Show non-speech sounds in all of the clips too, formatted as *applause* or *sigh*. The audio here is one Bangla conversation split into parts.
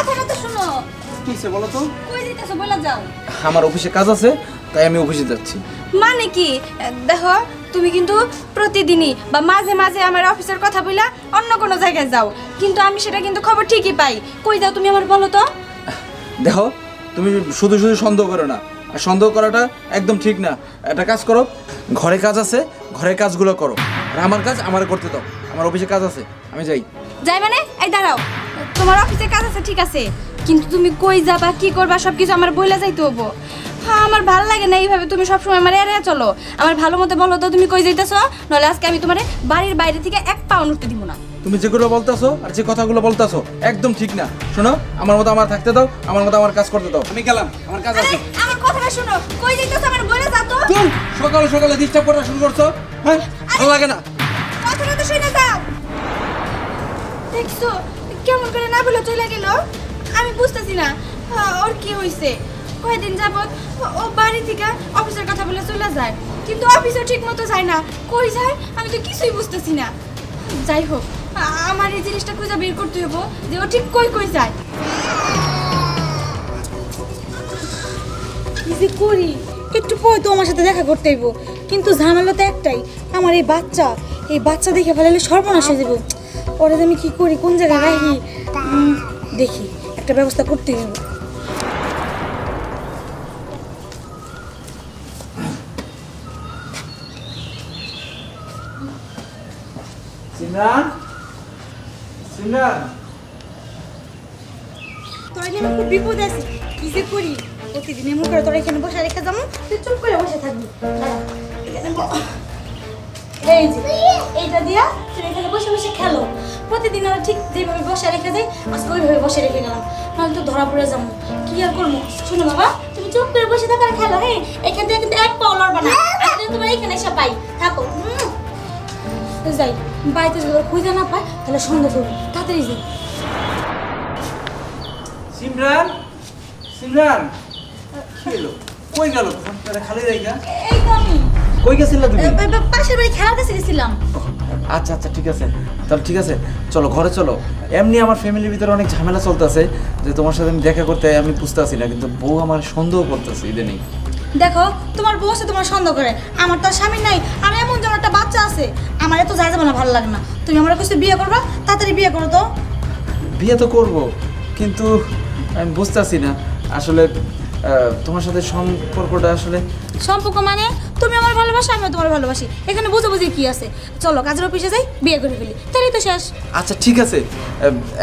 কথাটা তো শোনো। কিসে বলো তো? কই দিতেছো বলে যাও। আমার অফিসে কাজ আছে তাই আমি অফিসে যাচ্ছি। মানে কি? দেখো তুমি কিন্তু প্রতিদিনই বা মাঝে মাঝে আমার অফিসের কথা বইলা অন্য কোনো জায়গায় যাও। কিন্তু আমি সেটা কিন্তু খবর ঠিকই পাই। কই যাও তুমি আমার বলো তো। দেখো তুমি শুধু শুধু সন্দেহ করো না। আর সন্দেহ করাটা একদম ঠিক না। একটা কাজ করো ঘরে কাজ আছে ঘরের কাজগুলো করো। আর আমার কাজ আমার করতে দাও। আমার অফিসে কাজ আছে আমি যাই। যাই মানে? এই দাঁড়াও। তোমার অফিসে কাজ আছে ঠিক আছে। কিন্তু তুমি কই যাবা কি করবা সব কিছু আমার বইলা যাইতে হব। হ্যাঁ আমার ভালো লাগে না এইভাবে তুমি সবসময় আমার এড়িয়ে চলো। আমার ভালো মতো বলো তো তুমি কই যাইতেছো? নাহলে আজকে আমি তোমার বাড়ির বাইরে থেকে এক পাও উঠতে দিব না। তুমি যেগুলো বলতেছো আর যে কথাগুলো বলতেছো একদম ঠিক না। শোনো আমার মতো আমার থাকতে দাও আমার মতো আমার কাজ করতে দাও। আমি গেলাম আমার কাজ আছে। আমার কথাটা শোনো। কই যাইতেছো? আমার বলে যাও তো। তুই সকালে সকালে ডিস্টার্ব করা শুরু করছ। হ্যাঁ ভালো লাগে না। কথাটা তো শুনে যাও দেখছ কেমন করে না বলে চলে গেল? আমি বুঝতেছি না। ওর কি হয়েছে কয়দিন যাবত ও বাড়ি থেকে অফিসের কথা বলে চলে যায়। কিন্তু অফিসে ঠিক মতো যায় না। কই যায়? আমি তো কিছুই বুঝতেছি না। যাই হোক, আমার এই জিনিসটা খুঁজে বের করতে হব যে ও ঠিক কই কই যায়। যে করি? একটু পরে তো আমার সাথে দেখা করতে হইব। কিন্তু ঝামেলা তো একটাই, আমার এই বাচ্চা এই বাচ্চা দেখে ফেলালে সর্বনাশ হয়ে যাব। ওরা আমি কি করি কোন জায়গায় রাখি দেখি একটা ব্যবস্থা করতে হইব সিমরান? সিমরান? তোরা যে খুব বিপদে আছি। কি যে করি? প্রতিদিন এমন করে তোরা এখানে বসে রেখে যাব। তুই চুপ করে বসে থাকবি। এখানে এই যে এইটা দিয়া তুই এখানে বসে বসে খেলো। প্রতিদিন আমরা ঠিক যেভাবে বসে রেখে যাই আজকে ওইভাবে বসে রেখে গেলাম। নাহলে তো ধরা পড়ে যাব। কি আর করব? শোনো বাবা তুমি চুপ করে বসে থাকো আর খেলো হ্যাঁ? এখান থেকে কিন্তু এক পাও লড়বা না। আমি তোমার এখানে এসে পাই। থাকো। যাই বাড়িতে যদি খুঁজে না পায় তাহলে সন্দেহ করব তাড়াতাড়ি যাই সিমরান সিমরান কি এলো কই গেল? ফোনটা খালি রাইগা এই তো আমি। কই গেছিলা তুমি? পাশের বাড়ি খেলার কাছে গেছিলাম আচ্ছা আচ্ছা ঠিক আছে। তাহলে ঠিক আছে চলো ঘরে চলো। এমনি আমার ফ্যামিলির ভিতরে অনেক ঝামেলা চলতেছে যে তোমার সাথে আমি দেখা করতে আমি বুঝতেছি না কিন্তু বউ আমার সন্দেহ করতেছে ইদানিং দেখো তোমার বউ আছে তোমার সন্দেহ করে আমার তো আর স্বামী নাই আর এমন যেমন একটা বাচ্চা আছে আমার এত যাই যাবে না ভালো লাগে না। তুমি আমার কাছে বিয়ে করবা তাড়াতাড়ি বিয়ে করো তো। বিয়ে তো করব কিন্তু আমি বুঝতেছি না আসলে তোমার সাথে সম্পর্কটা আসলে সম্পর্ক মানে? তুমি আমার ভালোবাসো আমিও তোমার ভালোবাসি। এখানে বুঝে বুঝে কি আছে? চলো কাজের অফিসে যাই বিয়ে করে ফেলি। তাহলেই তো শেষ। আচ্ছা ঠিক আছে।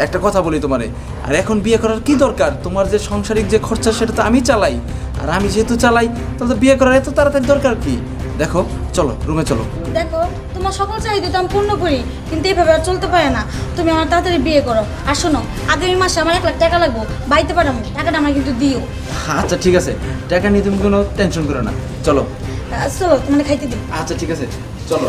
একটা কথা বলি তোমারে। আর এখন বিয়ে করার কি দরকার? তোমার যে সাংসারিক যে খরচা সেটা তো আমি চালাই। আর আমি যেহেতু চালাই তাহলে তো বিয়ে করার এত তাড়াতাড়ি দরকার কি? দেখো চলো রুমে চলো। দেখো তোমার সকল চাহিদা তো আমি পূর্ণ করি কিন্তু এইভাবে আর চলতে পারে না। তুমি আমার তাড়াতাড়ি বিয়ে করো। আর শোনো আগামী মাসে আমার এক লাখ টাকা লাগবো। বাড়িতে আমি টাকাটা আমার কিন্তু দিও। আচ্ছা ঠিক আছে। টাকা নিয়ে তুমি কোনো টেনশন করো না। চলো। চলো তোমার খাইতে দিই। আচ্ছা ঠিক আছে। চলো।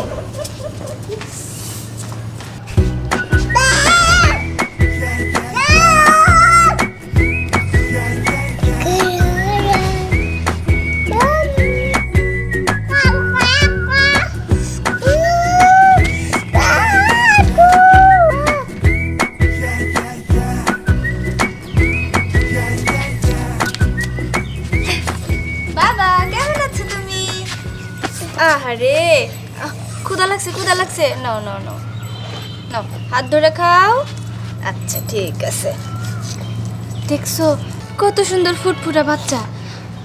আহারে। আহ, ক্ষুধা লাগছে ক্ষুধা লাগছে। নাও নাও নাও। নাও হাত ধরে খাও। আচ্ছা ঠিক আছে। দেখছ কত সুন্দর ফুটফুটা বাচ্চা।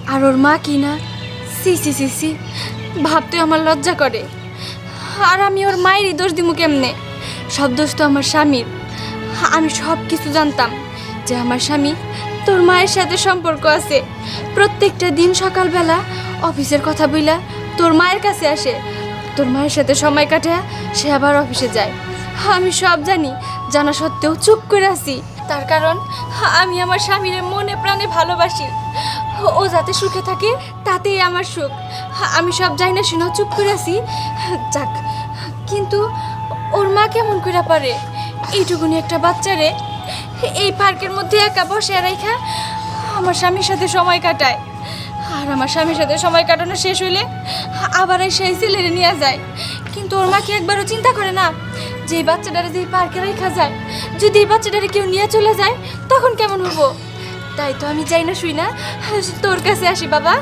আর ওর মা কি না? সি সি সি সি। ভাবতে আমার লজ্জা করে। আর আমি ওর মায়েরই দোষ দিমু কেমনে? সব দোষ তো আমার স্বামীর। আমি সব কিছু জানতাম যে আমার স্বামী তোর মায়ের সাথে সম্পর্ক আছে। প্রত্যেকটা দিন সকালবেলা অফিসের কথা বইলা তোর মায়ের কাছে আসে। তোর মায়ের সাথে সময় কাটে সে আবার অফিসে যায়। আমি সব জানি, জানা সত্ত্বেও চুপ করে আছি। তার কারণ আমি আমার স্বামীর মনে প্রাণে ভালোবাসি। ও যাতে সুখে থাকে, তাতেই আমার সুখ। আমি সব জানি না শুনেও চুপ করে আছি। যাক, কিন্তু ওর মা কেমন করে পারে? এইটুকুনি একটা বাচ্চারে, এই পার্কের মধ্যে একা বসে রাইখা আমার স্বামীর সাথে সময় কাটায়। আর আমার স্বামীর সাথে সময় কাটানো শেষ হইলে আবার সেই ছেলেরে নিয়ে যায়। কিন্তু ওর মা কি একবারও চিন্তা করে না যে বাচ্চাটারে যদি পার্কে রেখা যায়, যদি এই বাচ্চাটারে কেউ নিয়ে চলে যায়, তখন কেমন হব তাই তো আমি যাই না, শুই না। তোর কাছে আসি, বাবা।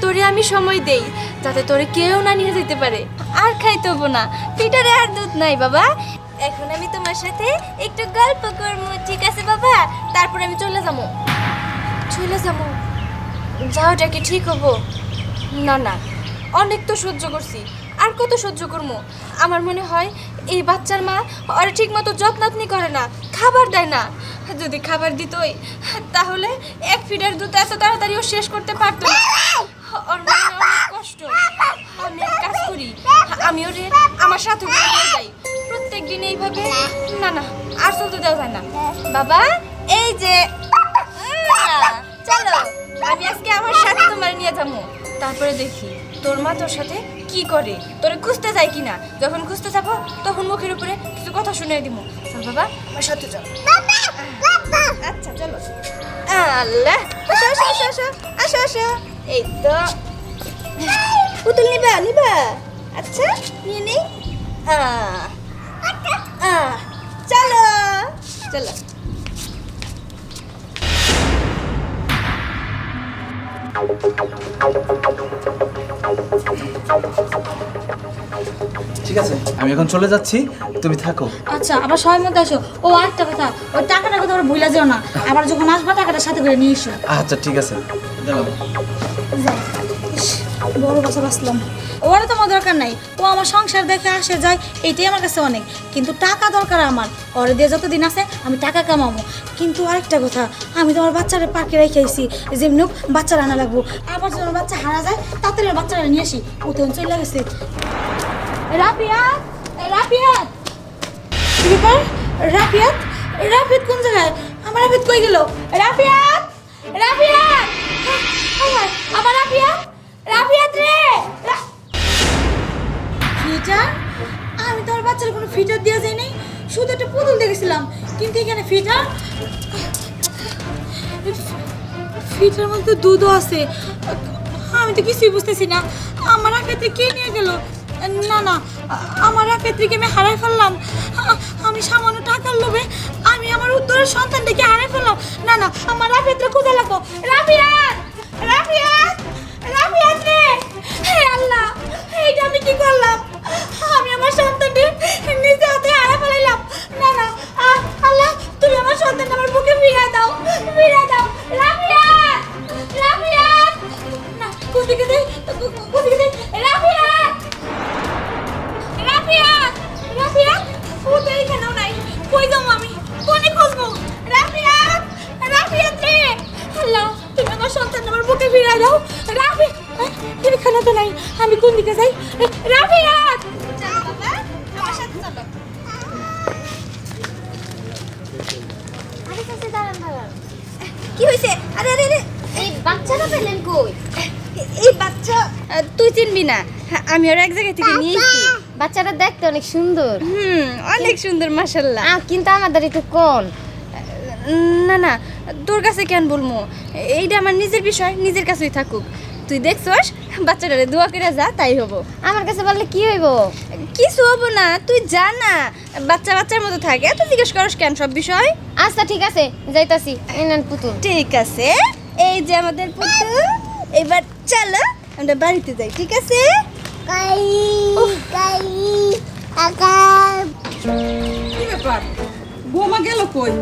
তোরে আমি সময় দেই, যাতে তোরে কেউ না নিয়ে যেতে পারে। আর খাইতে হব না। পিটারে আর দুধ নাই, বাবা। এখন আমি তোমার সাথে একটু গল্প করব, ঠিক আছে, বাবা? তারপর আমি চলে যাব। চলে যাব? যাওয়াটা কি ঠিক হব? না না। অনেক তো সহ্য করছি। আর কত সহ্য করব আমার মনে হয় এই বাচ্চার মা ওর ঠিক মতো যত্নাত্নি করে না, খাবার দেয় না। যদি খাবার দিতই, তাহলে এক ফিডার দুধ এত তাড়াতাড়ি ও শেষ করতে পারতো না। ওর মনে অনেক কষ্ট। আমি কাজ করি। আমি ওরে আমার সাথে যাই। প্রত্যেক দিন এইভাবে, না না, আর চলতে দেওয়া যায় না। বাবা, এই যে চলো। আমি আজকে আমার সাথে তোমার নিয়ে যাব। তারপরে দেখি, তোর মা তোর সাথে কি করে? তোরে খুঁজতে যায় কিনা? যখন খুঁজতে যাব, তখন মুখের উপরে কিছু কথা শুনে দিব। চল বাবা, আমার সাথে চল আচ্ছা চলো। আল্লাহ, আসো আসো আসো আসো আসো আসো। এই তো। পুতুল নিবা নিবা। আচ্ছা নিয়ে নেই? চলো। চলো। ঠিক আছে আমি এখন চলে যাচ্ছি তুমি থাকো। আচ্ছা আবার সময় মধ্যে আসো। ও আরেকটা কথা ওই টাকাটা কথা ভুলে যেও না। আবার যখন আসবা টাকাটা সাথে করে নিয়ে এসো। আচ্ছা ঠিক আছে। দাঁড়াও। বড় কথা বাঁচলাম। ওরা তো আমার দরকার নাই। ও আমার সংসার দেখে আসে, যায়, এইটাই আমার কাছে অনেক। কিন্তু টাকা দরকার আমার। ওরে দিয়ে যতদিন আছে, আমি টাকা কামাবো। কিন্তু আরেকটা কথা, আমি তো আমার বাচ্চারা পার্কে রেখে আইছি। যেমনি হোক বাচ্চারা আনা লাগবো। আবার আমার বাচ্চা হারা যায় তাড়াতাড়ি বাচ্চারা নিয়ে আসি। ও তো চলে গেছে। রাপিয়াত রাপিয়াত কি কোন জায়গায়? আমার রাফিয়াত কই গেল? রাফিয়াত রাফিয়াত। আমার আমার রাফিয়াত। রাফিয়াত রে আমি তো আমার বাচ্চার কোনো ফিটার দেওয়া যায় নাই। শুধু একটা পুতুল দেখেছিলাম। কিন্তু এখানে ফিটার ফিটার মধ্যে দুধও আছে। আমি তো কিছুই বুঝতেছি না। আমার রাখাতে কে নিয়ে গেল? না না, আমার রাখাত্রীকে আমি হারাই ফেললাম। আমি সামান্য টাকার লোভে আমি আমার উত্তরের সন্তানটাকে হারাই ফেললাম। না না, আমার রাফিয়াত্রে খুঁজে লাগবো। রাফিয়াত! রাফিয়াত! রাফিয়াত রে হে আল্লাহ, এইটা আমি কি করলাম? আমি আমার সন্তানটি নিজে হাতে হারা ফেলাইলাম। না কি হয়েছে আরে আরে আরে। এই বাচ্চাটা পেলেন কই? এই বাচ্চা তুই চিনবি না। হ্যাঁ, আমি ওর এক জায়গা থেকে নিয়ে এসেছি বাচ্চাটা দেখতে অনেক সুন্দর। হুম অনেক সুন্দর মাশাল্লাহ কিন্তু আমাদের একটু কোন না না তোর কাছে কেন বলব? এইটা আমার নিজের বিষয় নিজের কাছেই থাকুক। তুই দেখছস? বাচ্চাটারে দোয়া করে যা তাই হব। আমার কাছে বললে কি হইব? কিছু হব না তুই যা না বাচ্চা বাচ্চার মতো থাকে। এত জিজ্ঞেস করস কেন সব বিষয়? আচ্ছা ঠিক আছে যাইতাছি। এনান পুতুল। ঠিক আছে এই যে আমাদের পুতুল। এবার চলো আমরা বাড়িতে যাই ঠিক আছে? কাই কাই আকার কি ব্যাপার? বৌমা গেল কই?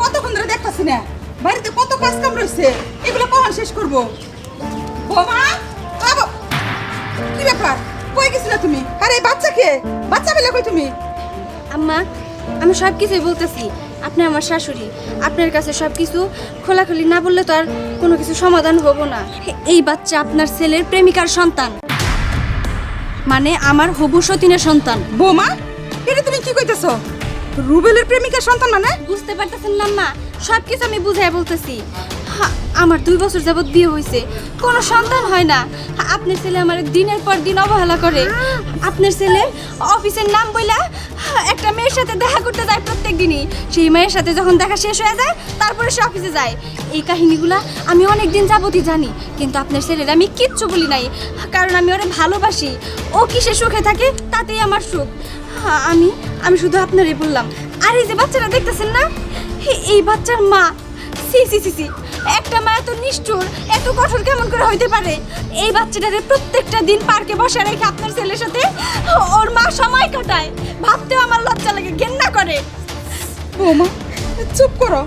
কতক্ষণ ধরে দেখতাছি না? বাড়িতে কত কাজ কাম রয়েছে এগুলো কখন শেষ করব? বৌমা কি ব্যাপার? কই গেছিলা তুমি? আরে এই বাচ্চাকে বাচ্চা পেলে কই তুমি? আম্মা আমি সব কিছুই বলতেছি। আপনি আমার শাশুড়ি। আপনার কাছে সব কিছু খোলাখুলি না বললে তো আর কোনো কিছু সমাধান হব না। এই বাচ্চা আপনার ছেলের প্রেমিকার সন্তান। মানে আমার হবু সতীনের সন্তান। বৌমা এটা তুমি কি কইতেছো? রুবেলের প্রেমিকার সন্তান মানে? বুঝতে পারতেছেন না মা সব কিছু আমি বুঝাই বলতেছি। আমার দুই বছর যাবৎ বিয়ে হয়েছে কোনো সন্তান হয় না। আপনার ছেলে আমার দিনের পর দিন অবহেলা করে। আপনার ছেলে অফিসের নাম বইলা একটা মেয়ের সাথে দেখা করতে যায় প্রত্যেক দিনই। সেই মেয়ের সাথে যখন দেখা শেষ হয়ে যায়, তারপরে সে অফিসে যায়। এই কাহিনীগুলা আমি অনেক দিন যাবতই জানি, কিন্তু আপনার ছেলের আমি কিচ্ছু বলি নাই, কারণ আমি ওরে ভালোবাসি। ও কিসে সুখে থাকে, তাতেই আমার সুখ। আমি আমি শুধু আপনারই বললাম। আর এই যে বাচ্চারা দেখতেছেন না এই বাচ্চার মা, সি সি সি সি। একটা মা এত নিষ্ঠুর এত কঠোর কেমন করে হইতে পারে? এই বাচ্চাটারে প্রত্যেকটা দিন পার্কে বসে রেখে আপনার ছেলের সাথে ওর মা সময় কাটায়। ভাবতেও আমার লজ্জা লাগে ঘেন্না করে। বৌমা চুপ করো।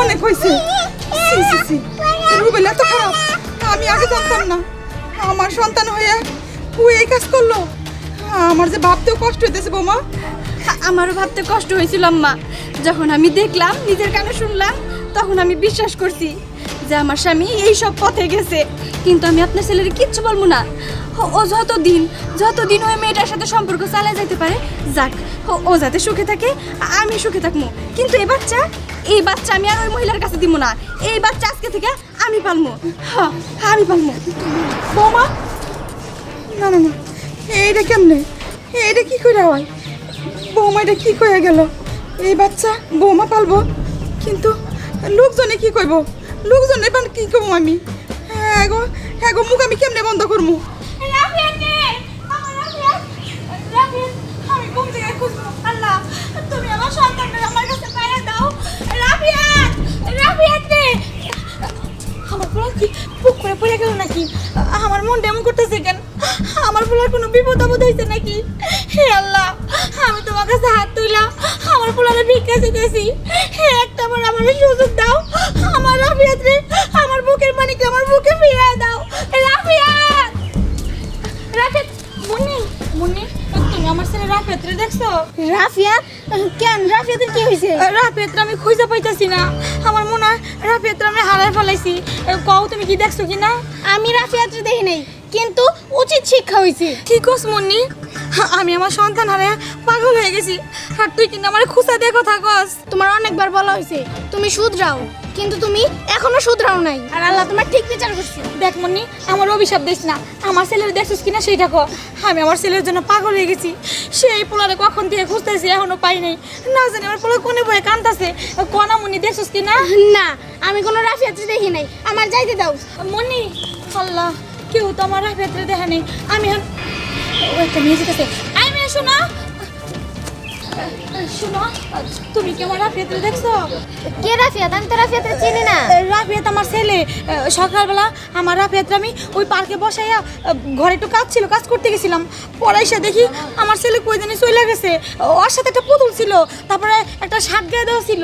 অনেক হয়েছে সি, সি, সি। রুবেল এত খারাপ। আমি আগে জানতাম না। আমার সন্তান হয়ে ও এই কাজ করল। আমার যে ভাবতেও কষ্ট হইতেছে বৌমা। আমারও ভাবতে কষ্ট হয়েছিল আম্মা। যখন আমি দেখলাম নিজের কানে শুনলাম তখন আমি বিশ্বাস করছি যে আমার স্বামী এই সব পথে গেছে। কিন্তু আমি আপনার ছেলের কিচ্ছু বলব না। ও- যতদিন যতদিন ওই মেয়েটার সাথে সম্পর্ক চালিয়ে যেতে পারে, যাক, ও- যাতে সুখে থাকে, আমি সুখে থাকব। কিন্তু এই বাচ্চা এই বাচ্চা আমি আর ওই মহিলার কাছে দিব না। এই বাচ্চা আজকে থেকে আমি পালমো হ্যাঁ আমি পালমো বৌমা। না না না, এইটা কেমনে? এইটা কি করে হয়? বৌমা এটা কি কয়ে গেল? এই বাচ্চা বৌমা পালবো, কিন্তু লোকজনে কি কইব? লোকজনে পান কি করব আমি? হ্যাঁ গো হ্যাঁ গো, মুখ আমি কেমনে বন্ধ করব তুমি আমার সন্তানটা আমার কাছে পাইয়া দাও আমার পোলা কি বুক করে পড়ে গেল নাকি? আমার মন এমন করতেছে কেন? আমার পোলার কোনো বিপদ আপদ হয়েছে নাকি? হে আল্লাহ আমি তোমার কাছে হাত তুইলাম আমার পোলারে ভিক্ষা দিতেছি হে একটা বার আমার সুযোগ দাও আমার রাফিয়াত আমার বুকের মানিক আমার বুকে ফিরিয়ে দাও। রাফিয়াত! রাফিয়াত মুন্নি মুন্নি তুমি আমার ছেলে রাফিয়াতরে দেখছ? রাফিয়া কেন? কি হয়েছে? রাফিয়াতরা আমি খুঁজে পাইতাছি না। আমার মনে হয় রাফিয়াতরা আমি হারাই ফেলাইছি। কও তুমি কি দেখছ কি না? আমি দেখি নাই। কিন্তু উচিত শিক্ষা হয়েছে কি কস মুন্নি? আমি আমার সন্তান হারে পাগল হয়ে গেছি। আর তুই কিন্তু আমার খুঁজা দিয়ে কথা কস। তোমার অনেকবার বলা হয়েছে তুমি শুধরাও কিন্তু তুমি এখনও শুধরাও নাই। আর আল্লাহ তোমার ঠিক বিচার করছে। দেখ মুন্নি আমার অভিশাপ দিস না। আমার ছেলের দেখছিস কিনা সেইটা কর আমি আমার ছেলের জন্য পাগল হয়ে গেছি। সেই পোলারে কখন থেকে খুঁজতেছি এখনও পাই নাই। না জানি আমার পোলা কোনে বয়ে কান্দাছে কনা মুন্নি দেখছিস কিনা? না আমি কোনো রাফিয়াত্রি দেখি নাই। আমার যাইতে দাও। মনি আল্লাহ। কেউ তো আমার ভেতরে দেখা নেই। আমি ও একটা মেয়ে যেতেছে আই মেয়ে শোনো। শোনো তুমি কি আমার ভেতরে দেখছ? কে রাফিয়াত? আমি তো রাফিয়াতে চিনি না। রাফিয়াত আমার ছেলে। সকালবেলা আমার রাফিয়াত আমি ওই পার্কে বসাইয়া ঘরে একটু কাজ ছিল কাজ করতে গেছিলাম। পরে এসে দেখি আমার ছেলে কই জানি চলে গেছে। ওর সাথে একটা পুতুল ছিল। তারপরে একটা শার্ট গায়ে দেওয়া ছিল।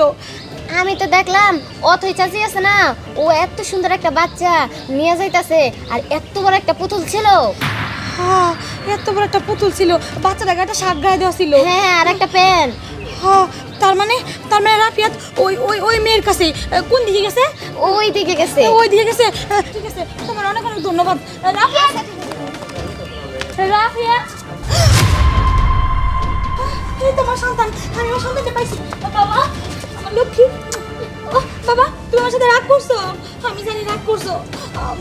আমি তো দেখলাম অথই চাচি আছে না? ও এত সুন্দর একটা বাচ্চা নিয়ে যাইতাছে আর এত বড় একটা পুতুল ছিল। হ্যাঁ এত বড় একটা পুতুল ছিল। বাচ্চাটাকে একটা শার্ট গায়ে দেওয়া ছিল। হ্যাঁ আর একটা প্যান হ্যাঁ তার মানে তার মানে রাফিয়াত ওই ওই ওই মেয়ের কাছে কোন দিকে গেছে? ওই দিকে গেছে। ওই দিকে গেছে। ঠিক আছে। তোমার অনেক অনেক ধন্যবাদ। রাফিয়াত! রাফিয়াত! এই তোমার সন্তান আমি আমার সন্তানকে পাইছি। বাবা! লক্ষ্মী বাবা তুমি আমার সাথে রাগ করছ? আমি জানি রাগ করছ।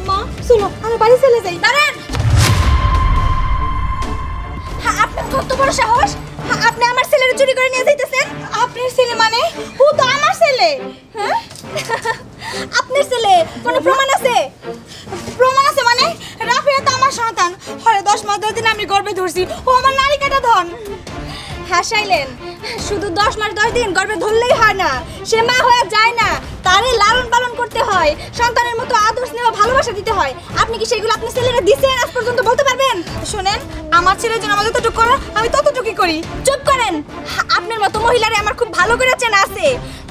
মা শোনো আমি বাড়ি চলে যাই। দাঁড়ান! হ্যাঁ, আপনার কত বড় সাহস? হ্যাঁ, আপনি আমার ছেলের চুরি করে নিয়ে যাইতেছেন? আপনার ছেলে মানে? ও তো আমার ছেলে! হ্যাঁ? *laughs* আপনার ছেলে কোনো প্রমাণ আছে? প্রমাণ আছে মানে? রাফিয়া তো আমার সন্তান। হরে দশ মাস দশ দিন আমি গর্ভে ধরছি। ও আমার নারী কাটা ধন। হাসাইলেন। শুধু দশ মাস দশ দিন গর্ভে ধরলেই হয় না। সে মা হয়ে যায় না। তারে লালন পালন করতে হয়। সন্তানের মতো আদর স্নেহ ভালোবাসা দিতে হয়। আপনি কি সেগুলো আপনার ছেলেরা দিচ্ছেন আজ পর্যন্ত বলতে পারবেন? শোনেন আমার ছেলের জন্য আমার যতটুকু করার আমি ততটুকুই করি। চুপ করেন। আপনার মতো মহিলারে আমার খুব ভালো করে চেনা আছে।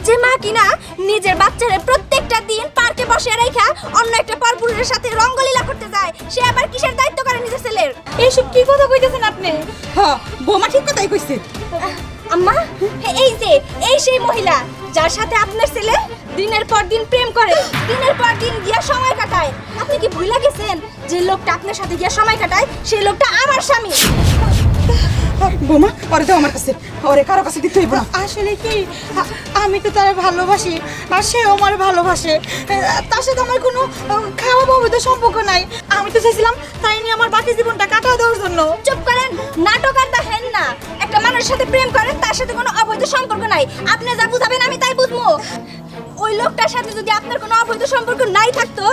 যে মা কিনা নিজের বাচ্চারে প্রত্যেকটা দিন পার্কে বসে রেখা অন্য একটা পরপুরুষের সাথে রঙ্গলীলা করতে যায়। সে আবার কিসের দায়িত্ব করে নিজের ছেলের? এইসব কি কথা কইতেছেন আপনি? হ্যাঁ বৌমা ঠিক কথাই কইছে। আম্মা এই যে এই সেই মহিলা যার সাথে আপনার ছেলে দিনের পর দিন প্রেম করে দিনের পর দিন গিয়া সময় কাটায়। আপনি কি ভুলে গেছেন যে লোকটা আপনার সাথে গিয়া সময় কাটায়? সেই লোকটা আমার স্বামী। বৌমা, ওরে দাও আমার কাছে। ওরে কারও কাছে দিতে হইব আসলে কি? আমি তো তারা ভালোবাসি, আর সেও আমার ভালোবাসে। তার সাথে আমার কোনো খারাপ অবৈধ সম্পর্ক নাই। আমি তো চাইছিলাম তাই নিয়ে আমার বাকি জীবনটা কাটা দেওয়ার জন্য। চুপ করেন, নাটক আর দেখেন না। একটা মানুষের সাথে প্রেম করেন তার সাথে কোনো অবৈধ সম্পর্ক নাই। আপনি যা বুঝাবেন আমি তাই বুঝব। ওই লোকটার সাথে যদি আপনার কোনো অবৈধ সম্পর্ক নাই থাকতো,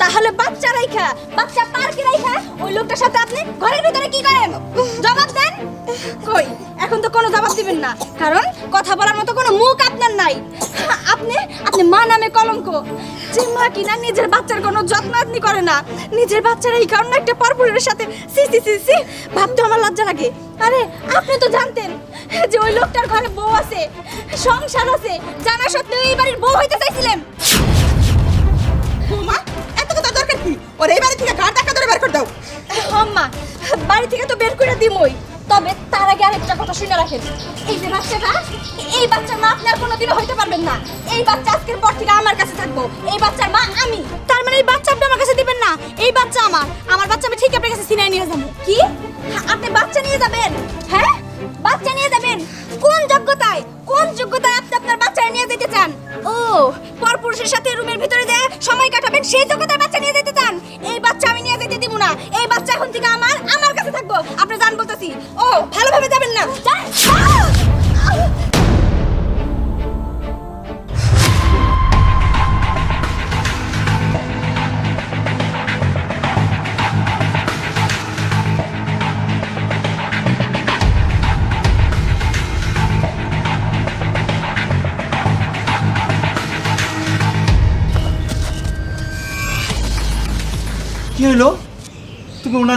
তাহলে বাচ্চা রাইখা, বাচ্চা পার্কে রাইখা, ওই লোকটার সাথে আপনি ঘরের ভিতরে কি করেন? জবাব দেন। কই? এখন তো কোনো জবাব দিবেন না। কারণ কথা বলার মতো কোনো মুখ আপনার নাই। আপনি আপনি মা নামে কলঙ্ক। যে মা কিনা নিজের বাচ্চার কোনো যত্ন আপনি করে না। নিজের বাচ্চার এই কারণে একটা পরপুরের সাথে সি সি সি সি ভাবতে আমার লজ্জা লাগে। আরে আপনি তো জানতেন যে ওই লোকটার ঘরে বউ আছে সংসার আছে। জানা সত্ত্বেও এই বাড়ির বউ হইতে চাইছিলেন। বৌমা এত কথা দরকার কি? ওর এই বাড়ি থেকে ঘাট টাকা ধরে বের করে দাও? আম্মা বাড়ি থেকে তো বের করে দিমই। তবে তার আগে আরেকটা কথা শুনে রাখেন। এই যে বাচ্চাটা এই বাচ্চার মা আপনি আর কোনোদিনও হইতে পারবেন না। এই বাচ্চা আজকের পর থেকে আমার কাছে থাকব। এই বাচ্চার মা আমি। তার মানে এই বাচ্চা আপনি আমার কাছে দিবেন না। এই বাচ্চা আমার। আমার বাচ্চা আমি ঠিক আপনার কাছে সিনাই নিয়ে যাব। কি? আপনি বাচ্চা নিয়ে যাবেন। হ্যাঁ? বাচ্চা নিয়ে যাবেন? কোন যোগ্যতায়? কোন যোগ্যতায় আপনি আপনার বাচ্চা নিয়ে যেতে চান? ও, পরপুরুষের সাথে রুমের ভিতরে যে সময় কাটাবেন, সেই যোগ্যতায় বাচ্চা নিয়ে যেতে চান? এই বাচ্চা আমি নিয়ে যেতে দিব না। এই বাচ্চা এখন থেকে আমার আমার কাছে থাকব। আপনি জান বলতেছি ও ভালোভাবে যাবেন না।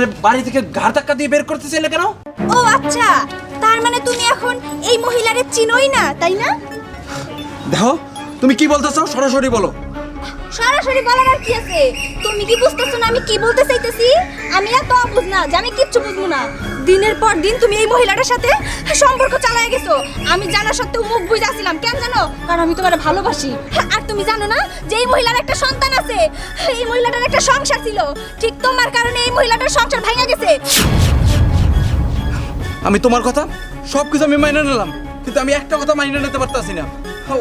তুমি বাড়ি থেকে ঘাড় ধাক্কা দিয়ে বের করতেছিলে কেন? ও আচ্ছা তার মানে তুমি এখন এই মহিলারে চিনোই না তাই না? দেখো তুমি কি বলতেছো? সরাসরি বলো। সরাসরি বলার আর কি আছে? তুমি কি বুঝতেছো না আমি কি বলতে চাইতেছি? আমি এত বুঝ না যে আমি কিচ্ছু বুঝব না। দিনের পর দিন তুমি এই মহিলাটার সাথে সম্পর্ক চালায় গেছো। আমি জানা সত্ত্বেও মুখ বুঝাছিলাম কেন জানো? কারণ আমি তোমার ভালোবাসি। আর তুমি জানো না যে এই মহিলার একটা সন্তান আছে? এই মহিলাটার একটা সংসার ছিল। ঠিক তোমার কারণে এই মহিলাটার সংসার ভেঙে গেছে। আমি তোমার কথা সব কিছু আমি মাইনে নিলাম। কিন্তু আমি একটা কথা মাইনে নিতে পারতাছি না।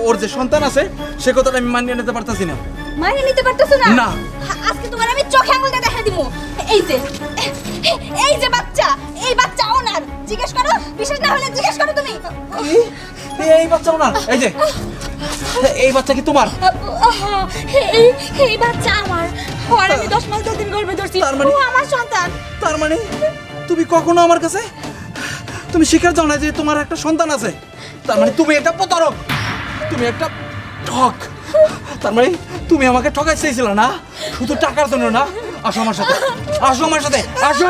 ওর যে সন্তান আছে সে কথাটা আমি মানিয়ে নিতে পারতাছি না। মাইনে নিতে পারতেছো না? না। আজকে তোমার আমি চোখে আঙুল দেখা দিমু এই যে এই যে জিজ্ঞেস করো বিশেষ না হলে জিজ্ঞেস করো তুমি। এই বাচ্চা না এই যে। এই বাচ্চা কি তোমার? এই এই বাচ্চা আমার। আর আমি দশ মাস দশ দিন গর্ভে ধরছি। তার মানে- ও আমার সন্তান। তার মানে তুমি কখনো আমার কাছে তুমি স্বীকার যাও না যে তোমার একটা সন্তান আছে। তার মানে তুমি একটা প্রতারক। তুমি একটা ঠক। তার মানে তুমি আমাকে ঠকাই চাইছিল না। শুধু টাকার জন্য না। আসো আমার সাথে। আসো আমার সাথে। আসো।